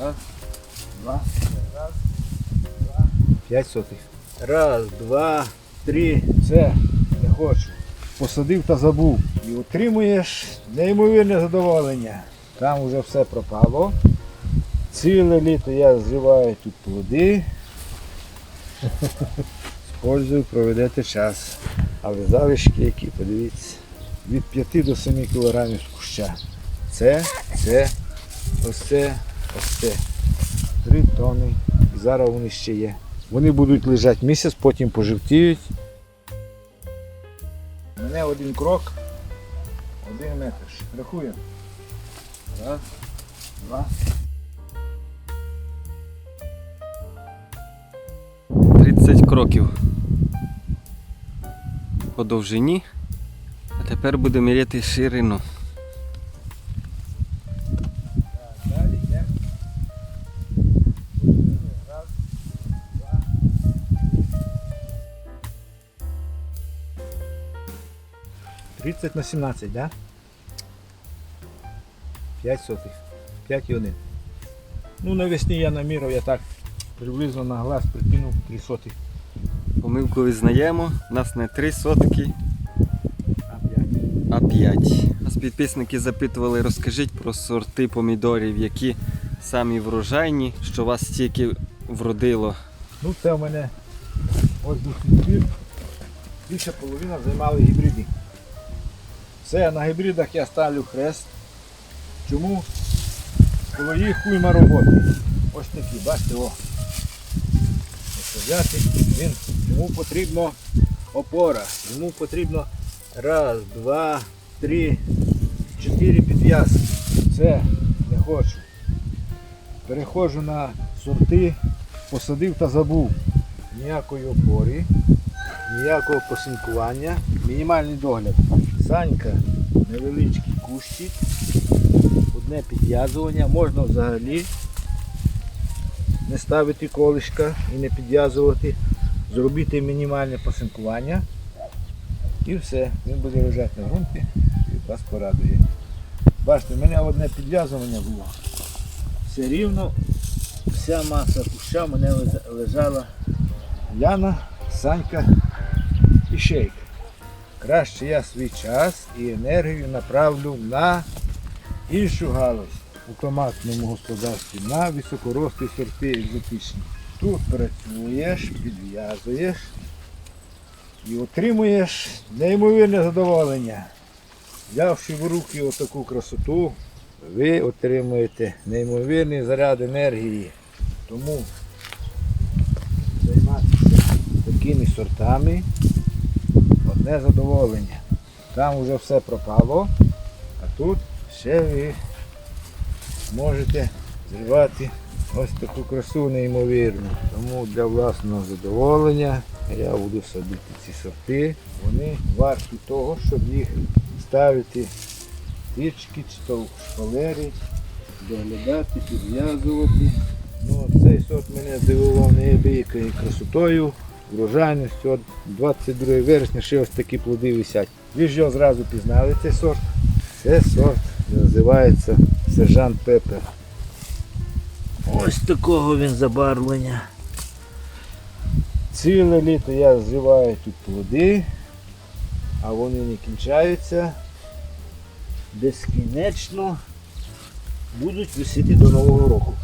Раз, два, раз, два. П'ять сотих. Раз, два, три. Це не хочу. Посадив та забув. І отримуєш неймовірне задоволення. Там вже все пропало. Ціле літо я зриваю тут плоди. Спользую, проведете час. Але залишки які, подивіться, від 5 до 7 кілограмів з куща. Це, це, ось це, ось це. Три тони. І зараз вони ще є. Вони будуть лежати місяць, потім пожовтіють. Мене один крок, один метр. Рахуємо. Раз, два. 30 кроків по довжині. А тепер будемо міряти ширину. 30 на 17, да? 5 сотих. 5 і 1. Ну навесні я намірив, я так приблизно на глаз прикинув 3 сотих, Помилку визнаємо. У нас не 3 сотки, а 5. а 5. Нас підписники запитували, розкажіть про сорти помідорів, які самі врожайні, що вас стільки вродило. Ну це в мене ось двохлітр. Більша половина займали гібриди. Це на гібридах я ставлю хрест. Чому? Коли їх хуйма роботи. Ось такі, бачите, о. Ось взяти, він, йому потрібно опора. Йому потрібно раз, два, три, чотири підв'язки. Це не хочу. Переходжу на сорти посадив та забув. Ніякої опори, ніякого посинкування, мінімальний догляд. Санька, невеличкі кущі, одне підв'язування, можна взагалі не ставити колишка і не підв'язувати, зробити мінімальне посинкування і все, він буде лежати на ґрунті і вас порадує. Бачите, в мене одне підв'язування було. Все рівно вся маса куща в мене лежала Яна, Санька і Шейк. Краще я свій час і енергію направлю на іншу галузь у томатному господарстві, на високорослі сорти екзотичні. Тут працюєш, підв'язуєш і отримуєш неймовірне задоволення. Взявши в руки отаку красоту, ви отримуєте неймовірний заряд енергії. Тому займатися такими сортами одне задоволення. Там вже все пропало, а тут ще ви можете зривати ось таку красу неймовірну. Тому для власного задоволення я буду садити ці сорти. Вони варті того, щоб їх ставити тички чи шпалері, доглядати, підв'язувати. Ну, цей сорт мене здивував неабиякою красотою, врожайністю. От 22 вересня ще ось такі плоди висять. Ви ж його зразу пізнали цей сорт. Це сорт називається сержант Пепер. Ось такого він забарвлення. Ціле літо я зриваю тут плоди, а вони не кінчаються. Безкінечно будуть висіти до Нового року.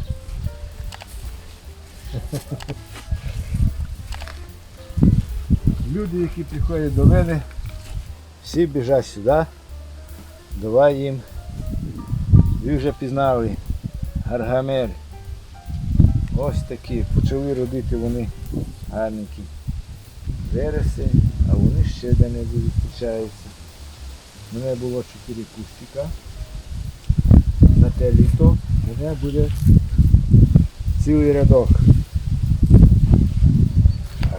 Люди, які приходять до мене, всі біжать сюди, давай їм. Ви вже пізнали гаргамель. Ось такі, почали родити вони гарненькі вересень, а вони ще де-небудь зустрічаються. У мене було 4 кустика. На те літо у мене буде цілий рядок.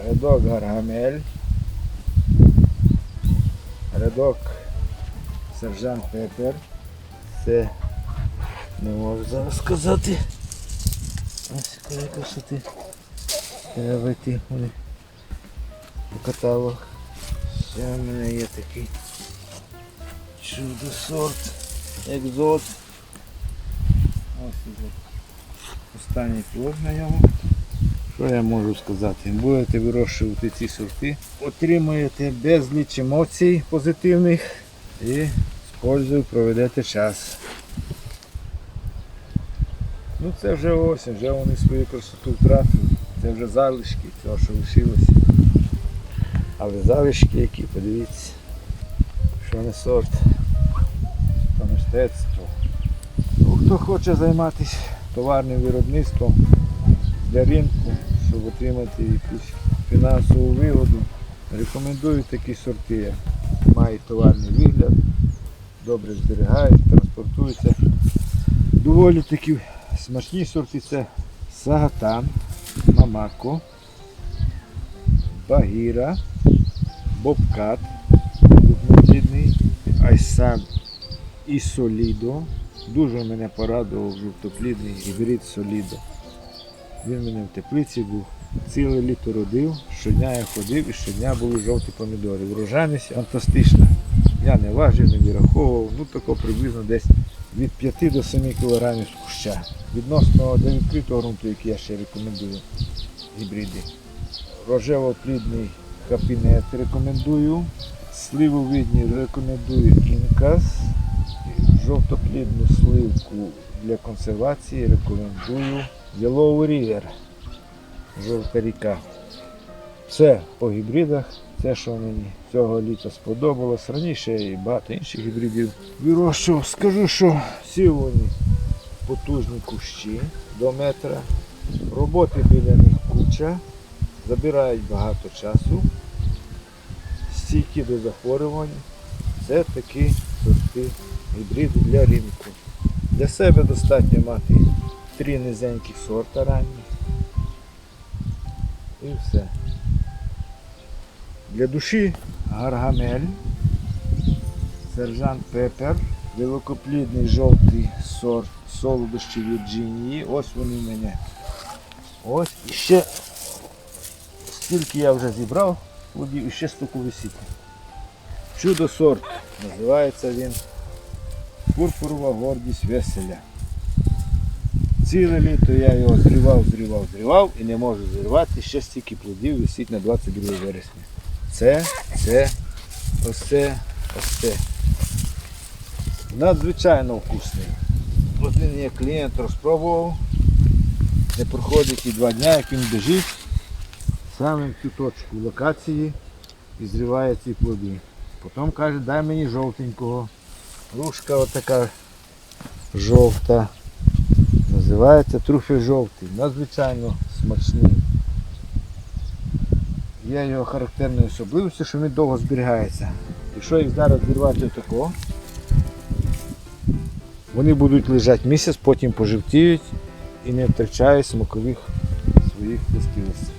Рядок гаргамель. Рядок сержант Пепер. Це не можу зараз сказати. Ось якої красоти. Треба йти вони по каталог. Ще в мене є такий чудо сорт, екзот. Ось. Останній плод на ньому. Що я можу сказати? Будете вирощувати ці сорти, отримуєте безліч емоцій позитивних і з пользою проведете час. Ну це вже осінь, вже вони свою красоту втратили. Це вже залишки, цього, що лишилося. Але залишки які, подивіться, що не сорт, то мистецтво. Ну, хто хоче займатися товарним виробництвом для ринку, щоб отримати якусь фінансову вигоду, рекомендую такі сорти. Мають товарний вигляд, добре зберігають, транспортуються. Доволі такі смачні сорти це Сагатан, Мамако, Багіра, Бобкат, крупноплідний, Айсан і Солідо. Дуже мене порадував жовтоплідний гібрид Солідо. Він мене в теплиці був. Ціле літо родив, щодня я ходив і щодня були жовті помідори. Врожайність фантастична. Я не важив, не вираховував, ну тако приблизно десь від 5 до 7 кг з куща. Відносно до відкритого ґрунту, який я ще рекомендую гібриди. Рожево-плідний капінет рекомендую. Сливовидні рекомендую інкас. Жовтоплідну сливку для консервації рекомендую Yellow River. Жовта ріка. Все по гібридах. Це, що мені цього літа сподобалось. Раніше і багато інших гібридів вирощував. Скажу, що всі вони потужні кущі до метра. Роботи біля них куча, забирають багато часу, стійкі до захворювань. Це такі сорти гібриди для ринку. Для себе достатньо мати три низеньких сорта ранніх. І все. Для душі гаргамель, сержант Пепер, великоплідний жовтий сорт солодощі Вірджинії. Ось вони в мене. Ось і ще стільки я вже зібрав плодів і ще стуку висіти. Чудо сорт. Називається він Пурпурова гордість веселя. Ціле літо я його зрівав, зрівав, зрівав і не можу зірвати. Ще стільки плодів висить на 22 вересня. Це, це, ось це, ось це. Надзвичайно вкусний. Один є клієнт розпробував. Не проходить і два дні, як він біжить саме в цю точку локації і зриває ці плоди. Потім каже, дай мені жовтенького. Рушка отака жовта. Називається труфель жовтий. Надзвичайно смачний. Є його характерною особливістю, що він довго зберігається. Якщо їх зараз зірвати отако, вони будуть лежати місяць, потім пожовтіють і не втрачають смакових своїх властивостей.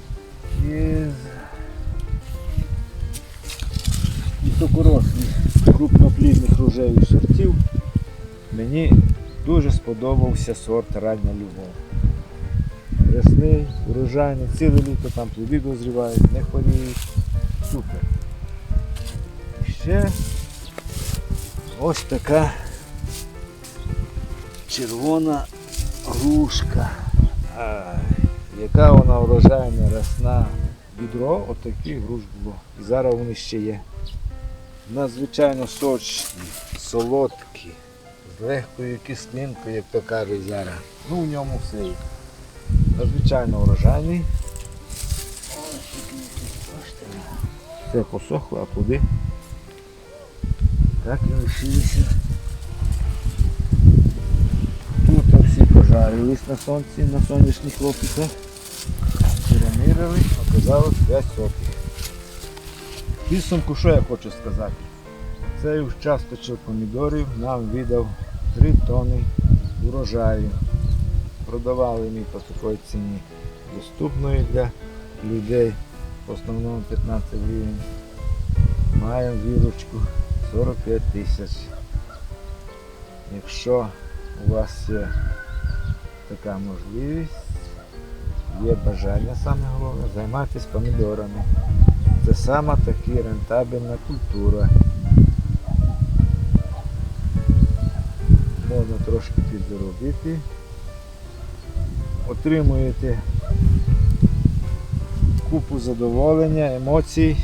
Високорослих крупноплідних рожевих сортів мені дуже сподобався сорт рання любов. Рясний, урожайний, ціле літо там плоди дозрівають, не хворіють. Супер. Ще ось така червона грушка. Яка вона урожайна, рясна. Відро отаких груш було. І зараз вони ще є. Надзвичайно сочні, солодкі, з легкою кислинкою, як то кажуть зараз. Ну в ньому все. Надзвичайно урожайний. Все посохло, а куди? Так і лишилися. Тут всі пожарились на сонці, на сонячних лопіках. Перемірили, оказалось 5 сотих. Підсумку, що я хочу сказати? Цей участочок помідорів нам віддав 3 тони урожаю. Продавали ми по такій ціні доступної для людей, в основному 15 гривень. Маємо віручку 45 тисяч. Якщо у вас є така можливість, є бажання саме головне, займайтесь помідорами. Це сама таки рентабельна культура. Можна трошки підзаробити отримуєте купу задоволення, емоцій